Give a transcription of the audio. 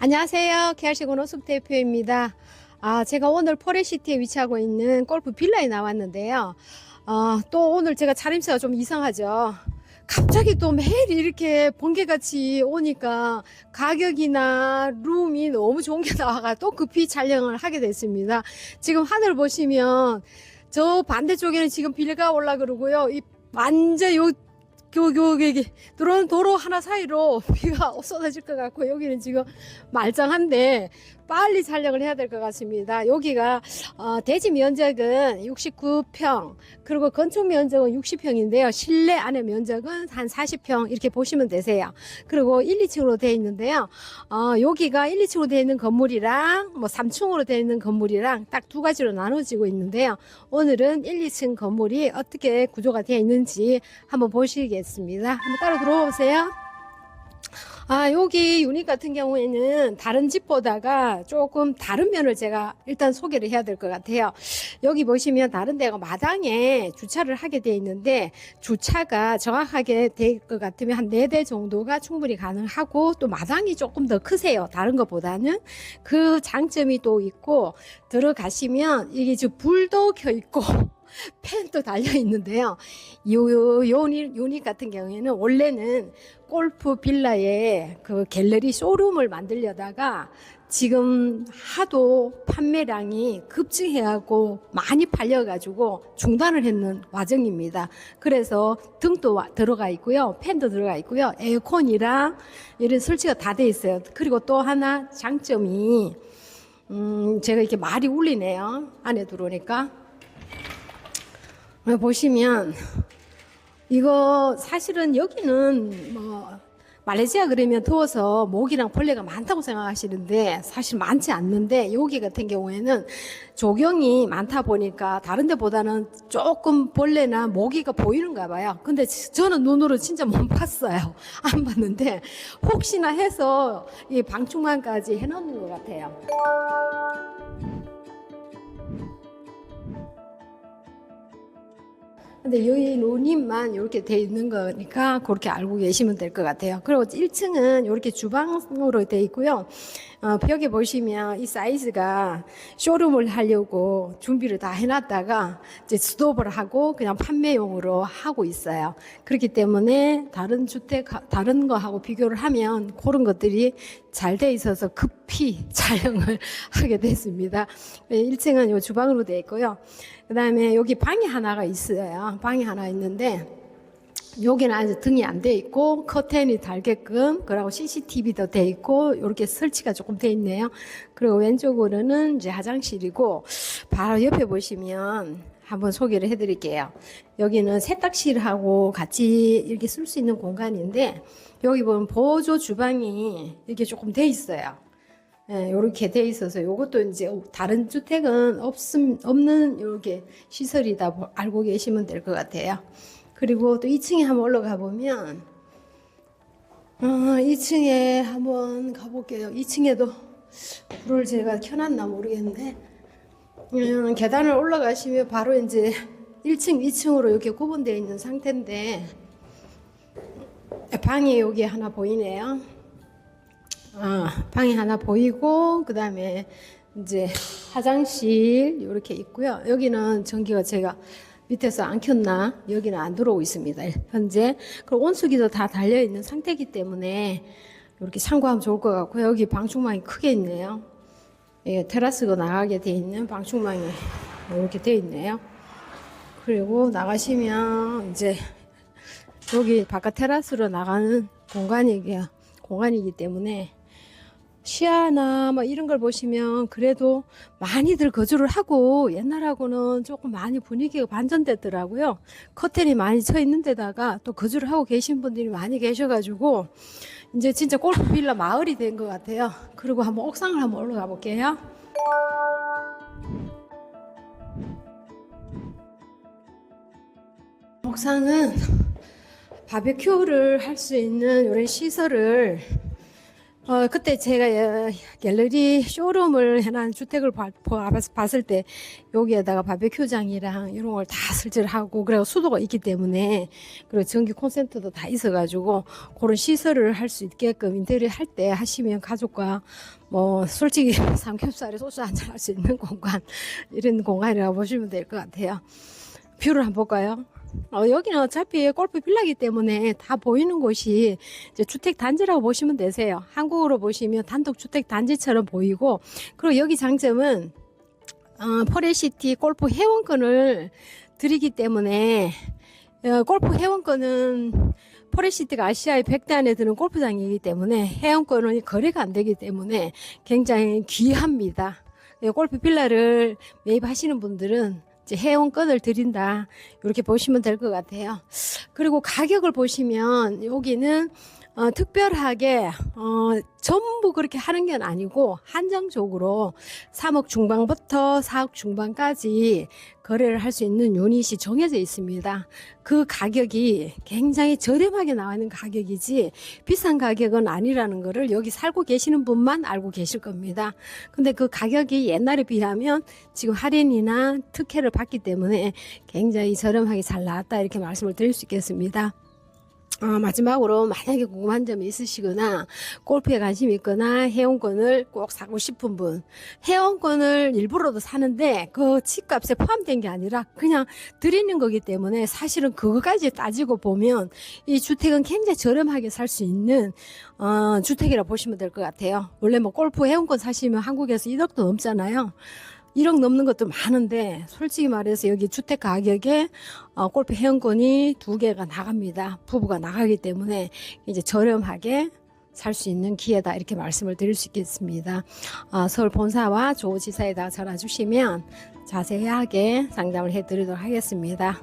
안녕하세요. 케아시고노 숲 대표입니다. 아, 제가 오늘 포레시티에 위치하고 있는 골프 빌라에 나왔는데요. 어, 또 오늘 제가 차림새가 좀 이상하죠. 갑자기 또 매일 이렇게 번개같이 오니까 가격이나 룸이 너무 좋은 게 나와가 또 급히 촬영을 하게 됐습니다. 지금 하늘 보시면 저 반대쪽에는 지금 비가 올라 그러고요. 이 완전 요 여기, 들어오는 도로 하나 사이로 비가 쏟아질 것 같고, 여기는 지금 말짱한데, 빨리 촬영을 해야 될 것 같습니다. 여기가, 어, 대지 면적은 69평, 그리고 건축 면적은 60평인데요. 실내 안에 면적은 한 40평, 이렇게 보시면 되세요. 그리고 1, 2층으로 되어 있는데요. 어, 여기가 1, 2층으로 되어 있는 건물이랑, 뭐 3층으로 되어 있는 건물이랑 딱 두 가지로 나눠지고 있는데요. 오늘은 1, 2층 건물이 어떻게 구조가 되어 있는지 한번 보시겠습니다. 한번 따로 들어오세요. 아, 여기 유닛 같은 경우에는 다른 집보다가 조금 다른 면을 제가 일단 소개를 해야 될 것 같아요. 여기 보시면 다른 데가 마당에 주차를 하게 돼 있는데 주차가 정확하게 될 것 같으면 한 네 대 정도가 충분히 가능하고 또 마당이 조금 더 크세요. 다른 것보다는 그 장점이 또 있고 들어가시면 이게 지금 불도 켜 있고 팬도 달려 있는데요. 요, 요, 요 유닛, 유닛 같은 경우에는 원래는 골프 빌라에 그 갤러리 쇼룸을 만들려다가 지금 하도 판매량이 급증해가고 많이 팔려가지고 중단을 했는 과정입니다. 그래서 등도 와- 들어가 있고요. 팬도 들어가 있고요. 에어컨이랑 이런 설치가 다 돼 있어요. 그리고 또 하나 장점이 음, 제가 이렇게 말이 울리네요. 안에 들어오니까. 어, 보시면 이거 사실은 여기는 뭐 말레이시아 그러면 더워서 모기랑 벌레가 많다고 생각하시는데 사실 많지 않는데 여기 같은 경우에는 조경이 많다 보니까 다른 데보다는 조금 벌레나 모기가 보이는가 봐요. 근데 지- 저는 눈으로 진짜 못 봤어요. 안 봤는데 혹시나 해서 이 방충망까지 해놓는 것 같아요. 근데 여기 논임만 이렇게 돼 있는 거니까 그렇게 알고 계시면 될 것 같아요. 그리고 1층은 이렇게 주방으로 돼 있고요. 어, 벽에 보시면 이 사이즈가 쇼룸을 하려고 준비를 다 해놨다가 이제 스톱을 하고 그냥 판매용으로 하고 있어요. 그렇기 때문에 다른 주택, 다른 거하고 비교를 하면 그런 것들이 잘 돼 있어서 급히 촬영을 하게 됐습니다. 1층은 이 주방으로 돼 있고요. 그 다음에 여기 방이 하나가 있어요. 방이 하나 있는데, 여기는 아직 등이 안 돼 있고 커튼이 달게끔 그리고 CCTV도 돼 있고 이렇게 설치가 조금 돼 있네요. 그리고 왼쪽으로는 이제 화장실이고 바로 옆에 보시면 한번 소개를 해드릴게요. 여기는 세탁실하고 같이 이렇게 쓸 수 있는 공간인데 여기 보면 보조 주방이 이렇게 조금 돼 있어요. 예, 요렇게 돼 있어서 요것도 이제 다른 주택은 없음, 없는 요렇게 시설이다 보- 알고 계시면 될 것 같아요. 그리고 또 2층에 한번 올라가 보면 어, 2층에 한번 가볼게요. 2층에도 불을 제가 켜놨나 모르겠는데 음, 계단을 올라가시면 바로 이제 1층, 2층으로 이렇게 구분되어 있는 상태인데 방이 여기 하나 보이네요. 아, 방이 하나 보이고 그 다음에 이제 화장실 이렇게 있고요. 여기는 전기가 제가 밑에서 안 켰나 여기는 안 들어오고 있습니다. 현재 그리고 온수기도 다 달려 있는 상태이기 때문에 이렇게 참고하면 좋을 것 같고요. 여기 방충망이 크게 있네요. 예, 테라스가 나가게 돼 있는 방충망이 이렇게 돼 있네요. 그리고 나가시면 이제 여기 바깥 테라스로 나가는 공간이기, 공간이기 때문에 시야나 뭐 이런 걸 보시면 그래도 많이들 거주를 하고 옛날하고는 조금 많이 분위기가 반전됐더라고요. 커튼이 많이 쳐 있는 데다가 또 거주를 하고 계신 분들이 많이 계셔가지고 이제 진짜 골프 빌라 마을이 된 것 같아요. 그리고 한번 옥상을 한번 올라가 볼게요. 옥상은 바베큐를 할 수 있는 이런 시설을 어, 그때 제가 어, 갤러리 쇼룸을 해놓은 주택을 봐- 봐- 봤을 때 여기에다가 바베큐장이랑 이런 걸 다 설치하고 그리고 수도가 있기 때문에 그리고 전기 콘센트도 다 있어가지고 그런 시설을 할 수 있게끔 인테리어 할 때 하시면 가족과 뭐 솔직히 삼겹살에 소주 한잔 할 수 있는 공간 이런 공간이라고 보시면 될 것 같아요. 뷰를 한번 볼까요? 어, 여기는 어차피 골프 빌라기 때문에 다 보이는 곳이 주택 단지라고 보시면 되세요. 한국으로 보시면 단독 주택 단지처럼 보이고 그리고 여기 장점은 어, 포레시티 골프 회원권을 드리기 때문에 어, 골프 회원권은 포레시티가 아시아의 100대 안에 드는 골프장이기 때문에 회원권은 거래가 안 되기 때문에 굉장히 귀합니다. 예, 골프 빌라를 매입하시는 분들은 이제 회원권을 드린다 이렇게 보시면 될 것 같아요. 그리고 가격을 보시면 여기는 어, 특별하게 어, 전부 그렇게 하는 게 아니고 한정적으로 3억 중반부터 4억 중반까지 거래를 할 수 있는 유닛이 정해져 있습니다. 그 가격이 굉장히 저렴하게 나와 있는 가격이지 비싼 가격은 아니라는 거를 여기 살고 계시는 분만 알고 계실 겁니다. 근데 그 가격이 옛날에 비하면 지금 할인이나 특혜를 받기 때문에 굉장히 저렴하게 잘 나왔다 이렇게 말씀을 드릴 수 있겠습니다. 어, 마지막으로 만약에 궁금한 점이 있으시거나 골프에 관심이 있거나 회원권을 꼭 사고 싶은 분 회원권을 일부러도 사는데 그 집값에 포함된 게 아니라 그냥 드리는 거기 때문에 사실은 그거까지 따지고 보면 이 주택은 굉장히 저렴하게 살 수 있는 어, 주택이라 보시면 될 것 같아요. 원래 뭐 골프 회원권 사시면 한국에서 1억도 넘잖아요 1억 넘는 것도 많은데 솔직히 말해서 여기 주택 가격에 어, 골프 회원권이 두 개가 나갑니다. 부부가 나가기 때문에 이제 저렴하게 살 수 있는 기회다 이렇게 말씀을 드릴 수 있겠습니다. 어, 서울 본사와 조지사에다 전화 주시면 자세하게 상담을 해드리도록 하겠습니다.